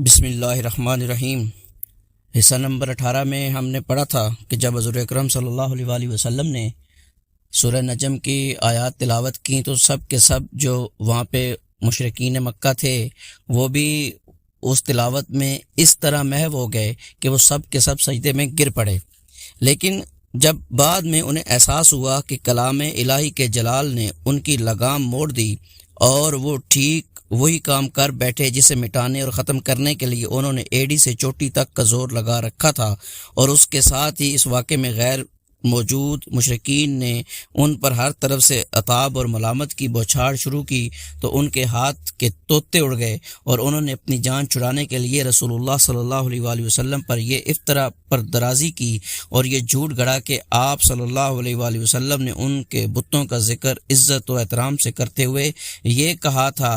बिसमीम हिस्सा नंबर अठारह में हमने पढ़ा था कि जब हजूर अक्रम अलैहि वसल्लम ने सूरह नजम की आयात तिलावत की तो सब के सब जो वहाँ पे मशरकिन मक्का थे, वो भी उस तिलावत में इस तरह महव हो गए कि वो सब के सब सजदे में गिर पड़े। लेकिन जब बाद में उन्हें एहसास हुआ कि कलाम इलाही के जलाल ने उनकी लगाम मोड़ दी और वो ठीक वही काम कर बैठे जिसे मिटाने और ख़त्म करने के लिए उन्होंने एडी से चोटी तक का ज़ोर लगा रखा था और उसके साथ ही इस वाक़े में गैर मौजूद मुशरकिन ने उन पर हर तरफ़ से अताब और मलामत की बौछार शुरू की तो उनके हाथ के तोते उड़ गए और उन्होंने अपनी जान छुड़ाने के लिए रसूलुल्लाह सल्लल्लाहु अलैहि वसल्लम पर यह इफ्तरा पर दराजी की और ये झूठ गढ़ा के आप सल्लल्लाहु अलैहि वसल्लम ने उनके बुतों का ज़िक्र इज़्ज़त व एहतराम से करते हुए ये कहा था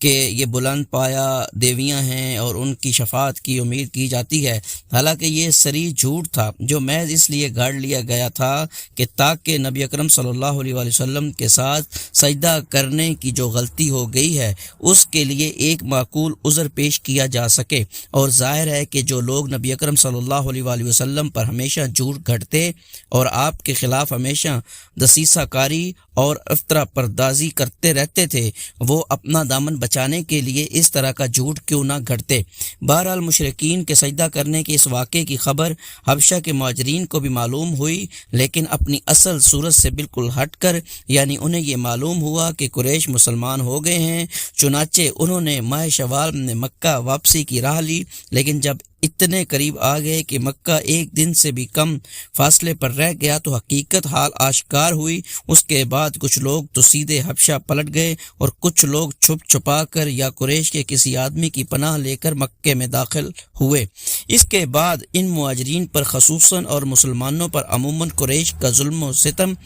कि ये बुलंद पाया देवियाँ हैं और उनकी शफात की उम्मीद की जाती है। हालाँकि ये सरी झूठ था, जो महज इसलिए गाड़ लिया गया था कि ताकि नबी अकरम सल्लल्लाहु अलैहि वसल्लम के साथ सजदा करने की जो गलती हो गई है, उसके लिए एक माकूल उज़र पेश किया जा सके। और ज़ाहिर है कि जो लोग नबी अकरम सल्लल्लाहु पर हमेशा झूठ घटते और आपके ख़िलाफ़ हमेशा दसीसा कारी और अफ्तरा परदाजी करते रहते थे, वो अपना दामन बचाने के लिए इस तरह का झूठ क्यों ना घटते? बहरहाल, मुशरकिन के सजदा करने के इस वाक़े की खबर हबशा के माजरीन को भी मालूम हुई, लेकिन अपनी असल सूरत से बिल्कुल हट कर यानी उन्हें यह मालूम हुआ कि कुरेश मुसलमान हो गए हैं, चुनाचे उन्होंने माह शवाल में मक्का वापसी की राह ली, लेकिन जब इतने करीब आ गए कि मक्का एक दिन से भी कम फासले पर रह गया तो हकीकत हाल आश्कार हुई। उसके बाद कुछ लोग तो सीधे हबशा पलट गए और कुछ लोग छुप छुपा कर या कुरेश के किसी आदमी की पनाह लेकर मक्के में दाखिल हुए। इसके बाद इन मुआजरीन पर खसूस और मुसलमानों पर अमूमन कुरेश का जुल्म सितम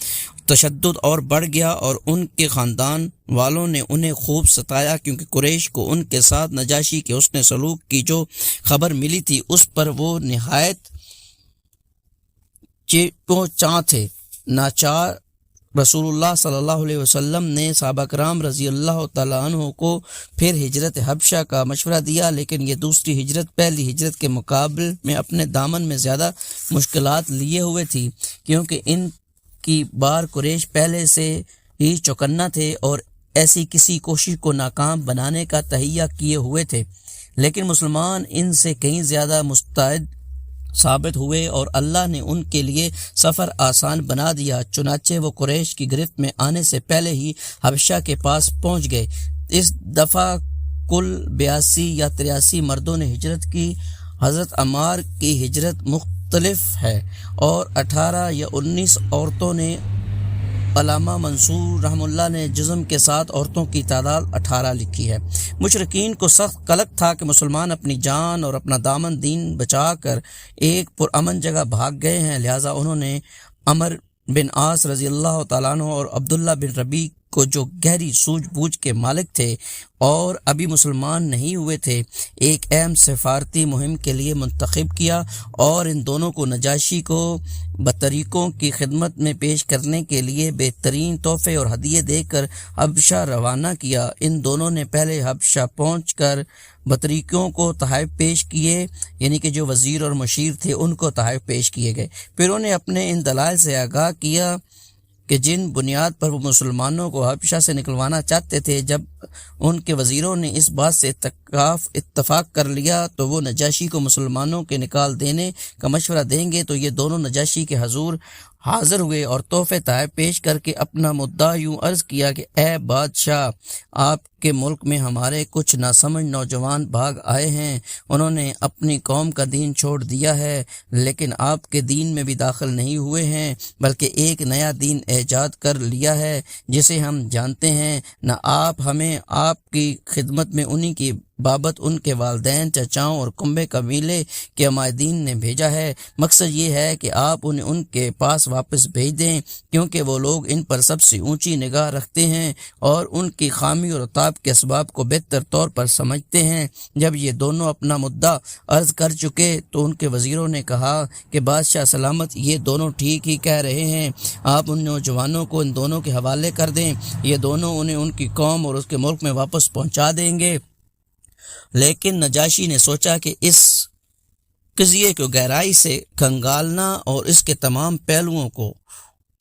तशद और बढ़ गया और उनके ख़ानदान वालों ने उन्हें खूब सताया क्योंकि कुरैश को उनके साथ नजाशी के उसने सलूक की जो खबर मिली थी, उस पर वो नहायत चेटो चा थे नाचार रसूलुल्लाह सल्लल्लाहु अलैहि वसल्लम ने कराम रज़ी अल्लाह तु को फिर हिजरत हबशा का मशवरा दिया, लेकिन ये दूसरी हिजरत, पहली हिजरत के मुकाबले में अपने दामन में ज़्यादा मुश्किल लिए हुए थी, क्योंकि इन की बार कुरेश पहले से ही चौकन्ना थे और ऐसी किसी कोशिश को नाकाम बनाने का तहिया किए हुए थे। लेकिन मुसलमान इनसे कहीं ज़्यादा मुस्तैद साबित हुए और अल्लाह ने उनके लिए सफ़र आसान बना दिया। चुनाचे वो कुरैश की गिरफ्त में आने से पहले ही हबशा के पास पहुँच गए। इस दफ़ा कुल बयासी या तिरासी मर्दों ने हिजरत की। हज़रत अमार की हिजरत मुख्त मुख्तलफ है और 18 या 19 औरतों ने अलामा मंसूर रहमुल्ला ने जज़म के साथ औरतों की तादाद 18 लिखी है। मुशरकिन को सख्त कलक था कि मुसलमान अपनी जान और अपना दामन दीन बचा कर एक पुरअमन जगह भाग गए हैं, लिहाजा उन्होंने अमर बिन आस रज़ी अल्लाह और अब्दुल्ला बिन रबी को जो गहरी सूझबूझ के मालिक थे और अभी मुसलमान नहीं हुए थे, एक अहम सफारती मुहिम के लिए मंतखब किया और इन दोनों को नजाशी को बतरीक़ों की खिदमत में पेश करने के लिए बेहतरीन तोहफे और हदिये देकर हबशा रवाना किया। इन दोनों ने पहले हबशा पहुँच कर बतरीक़ों को तहफ़ पेश किए, यानी कि जो वज़ीर और मशीर थे, उनको तहफ़ पेश किए गए। फिर उन्हें अपने इन दलाल से आगाह किया कि जिन बुनियाद पर वो मुसलमानों को हबशा से निकलवाना चाहते थे जब उनके वज़ीरों ने इस बात से इतकाफ इतफाक़ कर लिया तो वो नजाशी को मुसलमानों के निकाल देने का मशवरा देंगे तो ये दोनों नजाशी के हजूर हाजिर हुए और तोहफे ताय पेश करके अपना मुद्दा यूँ अर्ज़ किया कि, ए बादशाह, आपके मुल्क में हमारे कुछ नासमझ नौजवान भाग आए हैं। उन्होंने अपनी कौम का दीन छोड़ दिया है, लेकिन आपके दीन में भी दाखिल नहीं हुए हैं, बल्कि एक नया दीन ऐजाद कर लिया है, जिसे हम जानते हैं। न आप हमें आपकी खिदमत में उन्हीं की बाबत उनके वालदेन चचाओं और कुंबे कबीले के अमायदीन ने भेजा है। मकसद ये है कि आप उन्हें उनके पास वापस भेज दें, क्योंकि वो लोग इन पर सबसे ऊँची निगाह रखते हैं और उनकी खामी और ताब के इसबाब को बेहतर तौर पर समझते हैं। जब ये दोनों अपना मुद्दा अर्ज़ कर चुके तो उनके वजीरों ने कहा कि, बादशाह सलामत, ये दोनों ठीक ही कह रहे हैं। आप उन नौजवानों को इन दोनों के हवाले कर दें। ये दोनों उन्हें उनकी कौम और उसके मुल्क में वापस पहुँचा देंगे। लेकिन नजाशी ने सोचा कि इस कजिए को गहराई से कंगालना और इसके तमाम पहलुओं को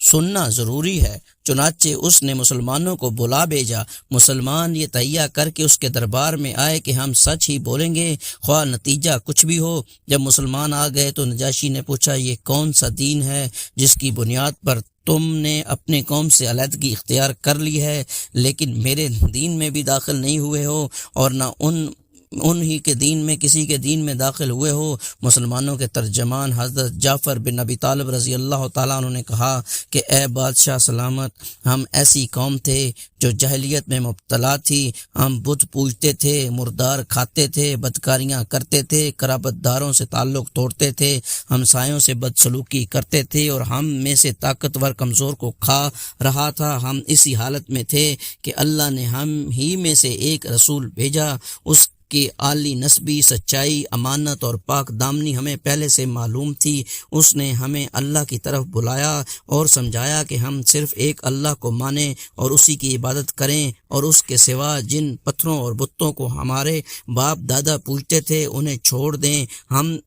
सुनना ज़रूरी है। चुनाचे उसने मुसलमानों को बुला भेजा। मुसलमान ये तैयार करके उसके दरबार में आए कि हम सच ही बोलेंगे ख्वा नतीजा कुछ भी हो। जब मुसलमान आ गए तो नजाशी ने पूछा, ये कौन सा दीन है जिसकी बुनियाद पर तुमने अपने कौम से अलहदगी इख्तियार कर ली है, लेकिन मेरे दीन में भी दाखिल नहीं हुए हो और ना उन उन्हीं के दीन में, किसी के दीन में दाखिल हुए हो। मुसलमानों के तर्जमान हज़रत जाफ़र बिन नबी तालब रज़ी अल्लाह ताला ने कहा कि, ए बादशाह सलामत, हम ऐसी कौम थे जो जहलीत में मुबतला थी। हम बुत पूजते थे, मुर्दार खाते थे, बदकारियाँ करते थे, कराबतदारों से ताल्लुक़ तोड़ते थे। हमसायों से बदसलूकी करते थे और हम में से ताकतवर कमज़ोर को खा रहा था। हम इसी हालत में थे कि अल्लाह ने हम ही में से एक रसूल भेजा। उस कि आली नस्बी, सच्चाई, अमानत और पाक दामनी हमें पहले से मालूम थी। उसने हमें अल्लाह की तरफ़ बुलाया और समझाया कि हम सिर्फ़ एक अल्लाह को माने और उसी की इबादत करें और उसके सिवा जिन पत्थरों और बुतों को हमारे बाप दादा पूछते थे, उन्हें छोड़ दें। हम,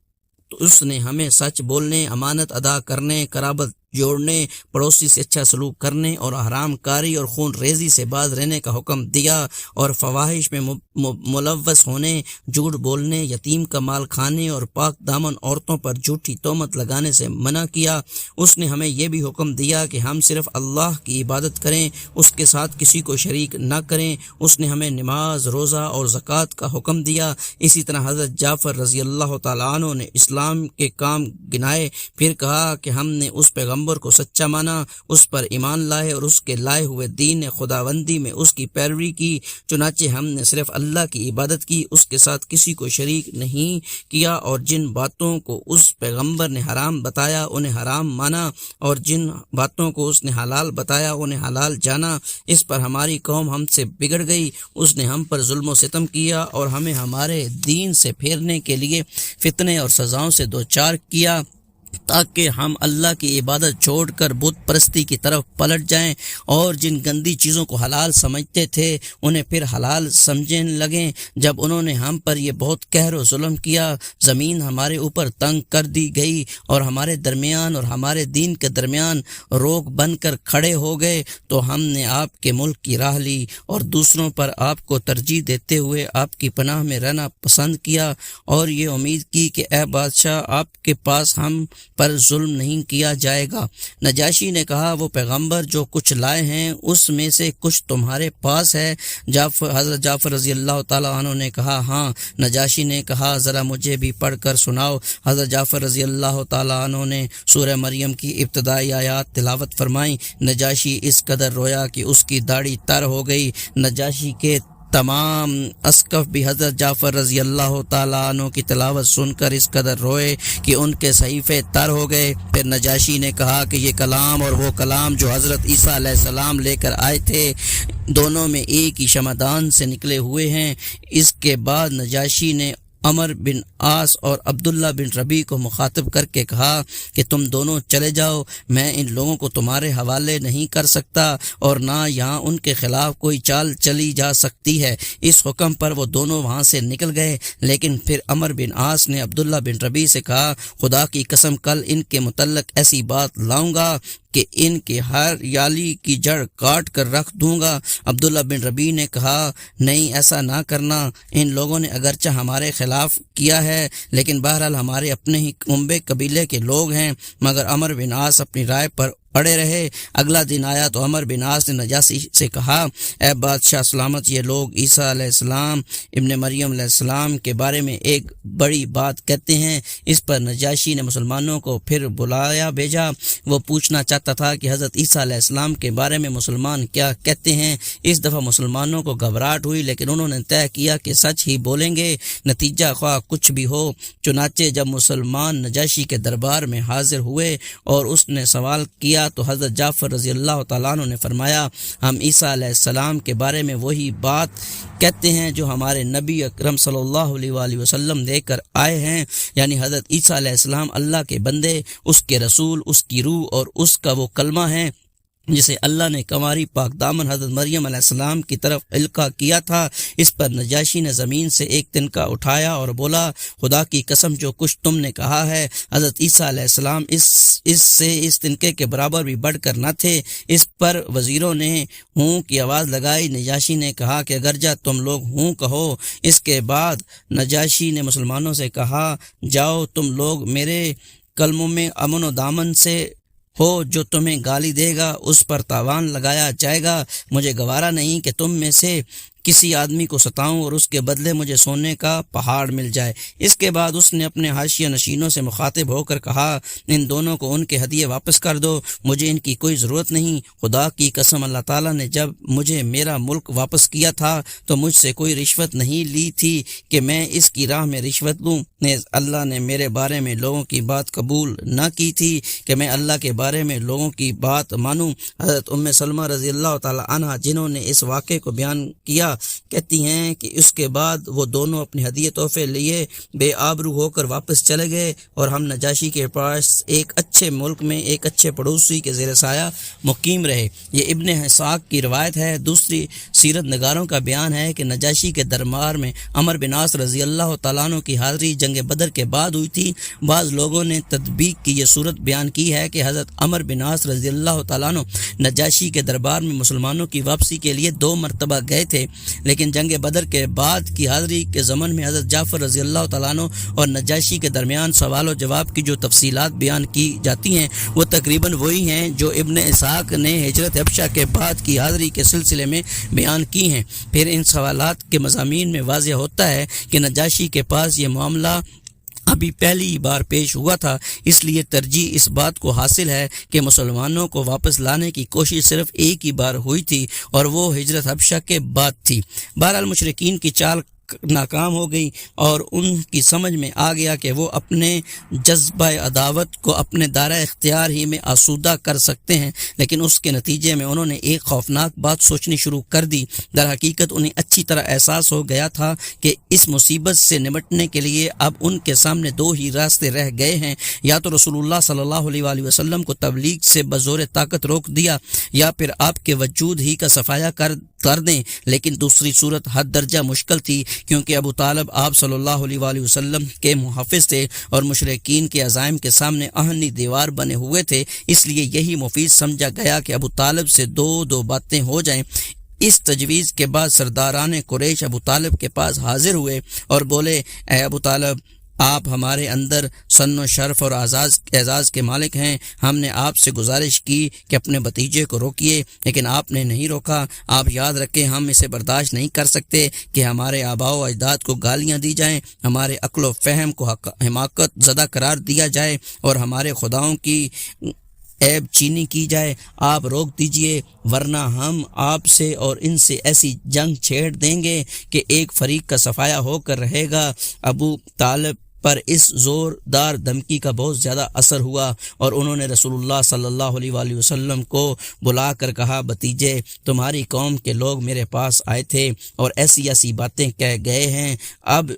उसने हमें सच बोलने, अमानत अदा करने, कराबत जोड़ने, पड़ोसी से अच्छा सलूक करने और हराम कारी और खून रेजी से बाज रहने का हुक्म दिया और फवाहिश में मुलवस होने, झूठ बोलने, यतीम का माल खाने और पाक दामन औरतों पर झूठी तोमत लगाने से मना किया। उसने हमें यह भी हुक्म दिया कि हम सिर्फ़ अल्लाह की इबादत करें, उसके साथ किसी को शरीक न करें। उसने हमें नमाज़, रोज़ा और ज़क़़त का हुक्म दिया। इसी तरह हज़रत जाफ़र रज़ी अल्लाह तु ने इस्लाम के काम गिनाए। फिर कहा कि हमने उस पैगम पैगंबर को सच्चा माना, उस पर ईमान लाए और उसके लाए हुए दीन खुदाबंदी में उसकी पैरवी की। चुनाचे हमने सिर्फ़ अल्लाह की इबादत की, उसके साथ किसी को शरीक नहीं किया और जिन बातों को उस पैगंबर ने हराम बताया, उन्हें हराम माना और जिन बातों को उसने हलाल बताया, उन्हें हलाल जाना। इस पर हमारी कौम हमसे बिगड़ गई, उसने हम पर जुल्म सितम किया और हमें हमारे दीन से फेरने के लिए फितने और सजाओं से दो चार किया। ताकि हम अल्लाह की इबादत छोड़कर बुत परस्ती की तरफ़ पलट जाएँ और जिन गंदी चीज़ों को हलाल समझते थे, उन्हें फिर हलाल समझने लगें। जब उन्होंने हम पर यह बहुत कहर जुल्म किया, ज़मीन हमारे ऊपर तंग कर दी गई और हमारे दरमियान और हमारे दीन के दरमियान रोक बनकर खड़े हो गए तो हमने आपके मुल्क की राह ली और दूसरों पर आपको तरजीह देते हुए आपकी पनाह में रहना पसंद किया और ये उम्मीद की कि ए बादशाह, आपके पास हम पर जुल्म नहीं किया जाएगा। नजाशी ने कहा, वो पैगंबर जो कुछ लाए हैं, उसमें से कुछ तुम्हारे पास है। जाफ़र, हज़रत जाफ़र रज़ी अल्लाह तु ने कहा हाँ। नजाशी ने कहा, ज़रा मुझे भी पढ़ कर सुनाओ। हज़रत जाफ़र रज़ी अल्लाह तु ने सूर मरियम की इब्तदाई आयात तिलावत फरमाई। नजाशी इस कदर रोया कि उसकी दाढ़ी तर हो गई। नजाशी के तमाम असकफ भी हज़रत जाफ़र रज़ी अल्लाह तु की तलावत सुनकर इस कदर रोए कि उनके सहीफ़े तर हो गए। फिर नजाशी ने कहा कि ये कलाम और वो कलाम जो हज़रत ईसा सलाम लेकर आए थे, दोनों में एक ही शमदान से निकले हुए हैं। इसके बाद नजाशी ने अमर बिन आस और अब्दुल्ला बिन रबी को मुखातब करके कहा कि तुम दोनों चले जाओ, मैं इन लोगों को तुम्हारे हवाले नहीं कर सकता और ना यहाँ उनके खिलाफ कोई चाल चली जा सकती है। इस हुक्म पर वो दोनों वहाँ से निकल गए, लेकिन फिर अमर बिन आस ने अब्दुल्ला बिन रबी से कहा, खुदा की कसम, कल इनके मुतलक ऐसी बात लाऊँगा कि इनके हर याली की जड़ काट कर रख दूँगा। अब्दुल्ला बिन रबी ने कहा, नहीं, ऐसा ना करना। इन लोगों ने अगरचा हमारे खिलाफ किया है, लेकिन बहरहाल हमारे अपने ही कुंबे कबीले के लोग हैं। मगर अमर बिन आस अपनी राय पर पड़े रहे। अगला दिन आया तो अमर बिन आस ने नजासी से कहा ए बादशाह, सलामत ये लोग ईसा अलैहिस्सलाम इब्न मरियम अलैहिस्सलाम के बारे में एक बड़ी बात कहते हैं। इस पर नजाशी ने मुसलमानों को फिर बुलाया, भेजा। वो पूछना चाहता था कि हज़रत ईसा अलैहिस्सलाम के बारे में मुसलमान क्या कहते हैं। इस दफ़ा मुसलमानों को घबराहट हुई, लेकिन उन्होंने तय किया कि सच ही बोलेंगे। नतीजा ख्वाह कुछ भी हो। चुनाचे जब मुसलमान नजाशी के दरबार में हाजिर हुए और उसने सवाल किया तो हज़रत जाफ़र रज़ी अल्लाह तु ने फरमाया, हम ईसा सलाम के बारे में वही बात कहते हैं जो हमारे नबी अक्रम सल्लल्लाहु अलैहि लेकर आए हैं। यानी हज़रत ईसा सलाम अल्लाह के बंदे, उसके रसूल, उसकी रूह और उसका वो कलमा है जिसे अल्लाह ने कमारी पाक दामन हज़रत मरियम अलैहिस्सलाम की तरफ़ इल्का किया था, इस पर नजाशी ने ज़मीन से एक तिनका उठाया और बोला, खुदा की कसम, जो कुछ तुमने कहा है, हज़रत ईसा अलैहिस्सलाम इस, इससे इस तिनके के बराबर भी बढ़कर न थे। इस पर वज़ीरों ने हूँ की आवाज़ लगाई। नजाशी ने कहा कि अगर जा तुम लोग हूँ कहो। इसके बाद नजाशी ने मुसलमानों से कहा, जाओ तुम लोग मेरे कलमों में अमन व दामन से हो, जो तुम्हें गाली देगा, उस पर तावान लगाया जाएगा। मुझे गवारा नहीं कि तुम में से किसी आदमी को सताऊं और उसके बदले मुझे सोने का पहाड़ मिल जाए। इसके बाद उसने अपने हाशिया नशीनों से मुखातिब होकर कहा, इन दोनों को उनके हदिये वापस कर दो, मुझे इनकी कोई ज़रूरत नहीं। खुदा की कसम अल्लाह ताला ने जब मुझे मेरा मुल्क वापस किया था तो मुझसे कोई रिश्वत नहीं ली थी कि मैं इसकी राह में रिश्वत लूँ। अल्लाह ने मेरे बारे में लोगों की बात कबूल न की थी कि मैं अल्लाह के बारे में लोगों की बात मानूँ। हज़रत उम्म सलमा रज़ी अल्लाह जिन्होंने इस वाक़े को बयान किया कहती हैं कि उसके बाद वो दोनों अपने हदिये तोहफे लिए बेआबरू होकर वापस चले गए और हम नजाशी के पास एक अच्छे मुल्क में एक अच्छे पड़ोसी के जेर साया मुकीम रहे। ये इबन हसाक की रवायत है। दूसरी सीरत नगारों का बयान है कि नजाशी के दरबार में अमर बिनास रज़ी अल्लाह तु की हाजिरी जंग बदर के बाद हुई थी। बाज़ लोगों ने तदबीक की यह सूरत बयान की है कि हज़रत अमर बिनास रज़ी अल्लाह तु नजाशी के दरबार में मुसलमानों की वापसी के लिए दो मरतबा गए थे। लेकिन जंग बदर के बाद की हाजिरी के ज़मन में हज़रत जाफ़र रज़ी अल्लाह तु और नजाशी के दरमियान सवाल और जवाब की जो तफसीत बयान की जाती हैं, वो तकरीबन वही हैं जो इबन इसहाक ने हज़रत अफशा के बाद की हाजरी के सिलसिले में बयान की हैं। फिर इन सवाल के मजामी में वाज होता है कि नजाशी के पास ये मामला अभी पहली बार पेश हुआ था, इसलिए तरजीह इस बात को हासिल है कि मुसलमानों को वापस लाने की कोशिश सिर्फ़ एक ही बार हुई थी और वो हिजरत हबशा के बाद थी। बहरहाल मुशरकिन की चाल नाकाम हो गई और उनकी समझ में आ गया कि वो अपने जज्बा अदावत को अपने दायरा इख्तियार ही में आसूदा कर सकते हैं, लेकिन उसके नतीजे में उन्होंने एक खौफनाक बात सोचनी शुरू कर दी। दर हकीकत उन्हें अच्छी तरह एहसास हो गया था कि इस मुसीबत से निपटने के लिए अब उनके सामने दो ही रास्ते रह गए हैं। या तो रसूलुल्लाह सल्लल्लाहु अलैहि वसल्लम को तबलीग से बजोर ताकत रोक दिया, या फिर आपके वजूद ही का सफाया कर कर दें। लेकिन दूसरी सूरत हद दर्जा मुश्किल थी, क्योंकि अबू तालब आप अलैहि वसल्लम के मुहाफ़ थे और मशरकिन के अजायम के सामने अहनी दीवार बने हुए थे। इसलिए यही मुफीद समझा गया कि अबू तालब से दो दो बातें हो जाएँ। इस तजवीज़ के बाद सरदारान कुरैश अबू तालब के पास हाजिर हुए और बोले ए अबू तालब आप हमारे अंदर सन शर्फ और आज़ाज, एजाज़ के मालिक हैं। हमने आपसे गुजारिश की कि अपने भतीजे को रोकिए, लेकिन आपने नहीं रोका। आप याद रखें, हम इसे बर्दाश्त नहीं कर सकते कि हमारे आबाओ अजदाद को गालियाँ दी जाएँ, हमारे अकलो फ़हम को हिमाकत ज़दा करार दिया जाए, और हमारे खुदाओं की ऐब चीनी की जाए, आप रोक दीजिए, वरना हम आपसे और इनसे ऐसी जंग छेड़ देंगे कि एक फरीक का सफाया होकर रहेगा। अबू तालब पर इस ज़ोरदार धमकी का बहुत ज़्यादा असर हुआ और उन्होंने रसूलुल्लाह सल्लल्लाहु अलैहि वसल्लम को बुलाकर कहा, भतीजे, तुम्हारी कौम के लोग मेरे पास आए थे और ऐसी ऐसी बातें कह गए हैं। अब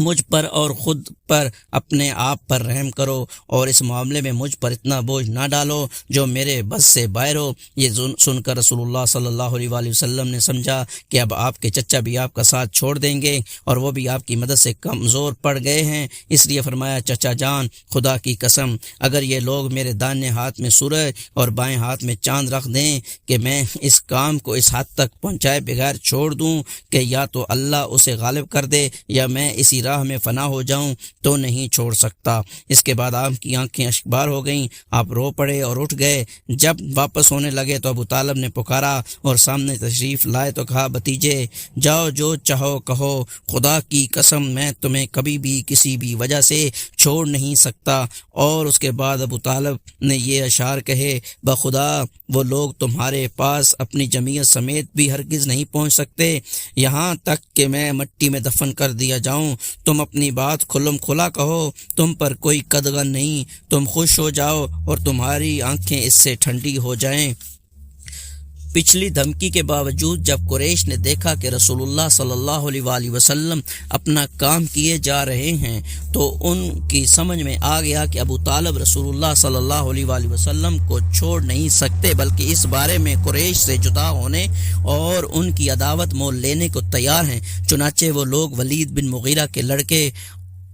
मुझ पर और ख़ुद पर अपने आप पर रहम करो और इस मामले में मुझ पर इतना बोझ ना डालो जो मेरे बस से बाहर हो। ये सुनकर रसूलुल्लाह सल्लल्लाहु अलैहि वसल्लम ने समझा कि अब आपके चचा भी आपका साथ छोड़ देंगे और वो भी आपकी मदद से कमज़ोर पड़ गए हैं। इसलिए फरमाया, चचा जान, खुदा की कसम, अगर ये लोग मेरे दाने हाथ में सूरज और बाएँ हाथ में चाँद रख दें कि मैं इस काम को इस हद तक पहुँचाए बगैर छोड़ दूँ कि या तो अल्लाह उसे गालिब कर दे या मैं इसी राह में फना हो जाऊँ तो नहीं छोड़ सकता। इसके बाद आपकी आँखें अखबार हो गईं। आप रो पड़े और उठ गए। जब वापस होने लगे तो अबू तालब ने पुकारा और सामने तशरीफ़ लाए तो कहा, भतीजे, जाओ जो चाहो कहो। खुदा की कसम, मैं तुम्हें कभी भी किसी भी वजह से छोड़ नहीं सकता। और उसके बाद अबू तालब ने ये अशार कहे, बखुदा, वो लोग तुम्हारे पास अपनी जमीयत समेत भी हरगिज़ नहीं पहुँच सकते। यहाँ तक कि मैं मट्टी में दफन कर दिया जाऊँ। तुम अपनी बात खुलम खुला कहो, तुम पर कोई कदगन नहीं। तुम खुश हो जाओ और तुम्हारी आँखें इससे ठंडी हो जाएँ। पिछली धमकी के बावजूद जब कुरैश ने देखा कि रसूलुल्लाह सल्लल्लाहु अलैहि वसल्लम अपना काम किए जा रहे हैं तो उनकी समझ में आ गया कि अबू तालब रसूलुल्लाह सल्लल्लाहु अलैहि वसल्लम को छोड़ नहीं सकते, बल्कि इस बारे में कुरैश से जुदा होने और उनकी अदावत मोल लेने को तैयार हैं। चुनाचे वो लोग वलीद बिन मुगीरा के लड़के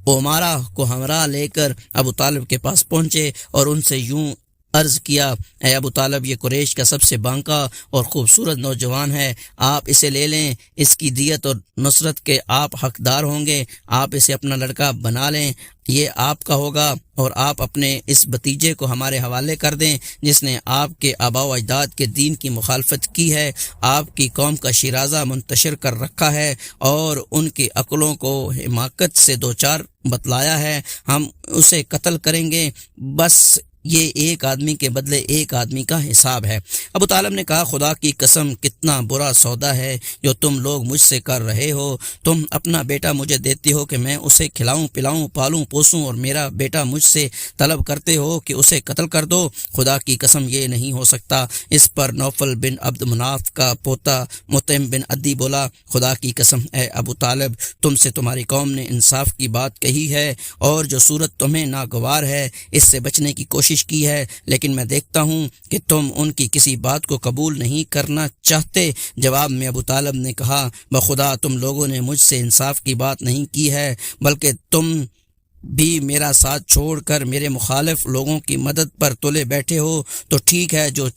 ओमारा को हमरा लेकर अबू तालब के पास पहुँचे और उनसे यूँ अर्ज़ किया। अबू तालब, ये कुरैश का सबसे बांका और खूबसूरत नौजवान है। आप इसे ले लें। इसकी दियत और नुसरत के आप हकदार होंगे। आप इसे अपना लड़का बना लें। ये आपका होगा और आप अपने इस भतीजे को हमारे हवाले कर दें, जिसने आपके आबा अजदाद के दीन की मुखालफत की है। आपकी कौम का शिराजा मुंतशर कर रखा है और उनकी अकलों को हिमाकत से दो चार बतलाया है। हम उसे कत्ल करेंगे। बस ये एक आदमी के बदले एक आदमी का हिसाब है। अबू तालब ने कहा, खुदा की कसम, कितना बुरा सौदा है जो तुम लोग मुझसे कर रहे हो। तुम अपना बेटा मुझे देते हो कि मैं उसे खिलाऊं, पिलाऊं, पालूं, पोसूं और मेरा बेटा मुझसे तलब करते हो कि उसे कत्ल कर दो। खुदा की कसम, ये नहीं हो सकता। इस पर नौफल बिन अब्द मुनाफ का पोता मुतम बिन अद्दी बोला, खुदा की कसम है अबू तालब, तुमसे तुम्हारी कौम ने इंसाफ की बात कही है और जो सूरत तुम्हें नागवार है, इससे बचने की कोशिश कोशिश की है, लेकिन मैं देखता हूँ कि तुम उनकी किसी बात को कबूल नहीं करना चाहते। जवाब में अबू तालब ने कहा बखुदा तुम लोगों ने मुझसे इंसाफ की बात नहीं की है, बल्कि तुम भी मेरा साथ छोड़कर मेरे मुखालिफ लोगों की मदद पर तुले बैठे हो। तो ठीक है, जो